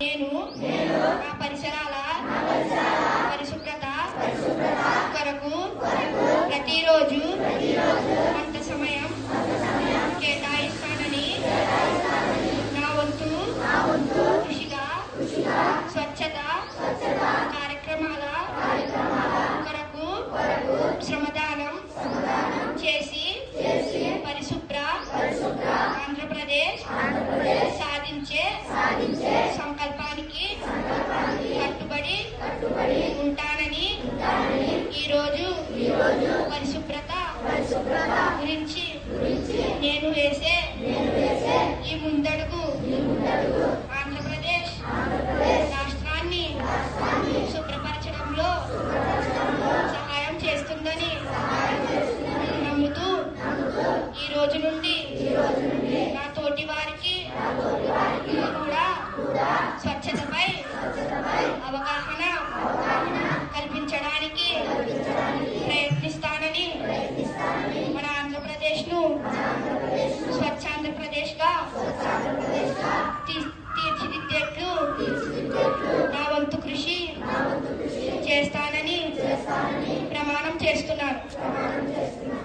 నేను నా పరిసరాల పరిశుభ్రత కొరకు ప్రతిరోజు శుభ్రపరచడంలో సహాయం చేస్తుందని నమ్ముతూ ఈ రోజు నుండి నా తోటి వారికి కూడా స్వచ్ఛతపై అవగాహన కల్పించడానికి ప్రయత్నిస్తానని మన ఆంధ్రప్రదేశ్ను స్వచ్ఛ ఆంధ్రప్రదేశ్గా తీ- తీర్చిదిద్దేట్లు నా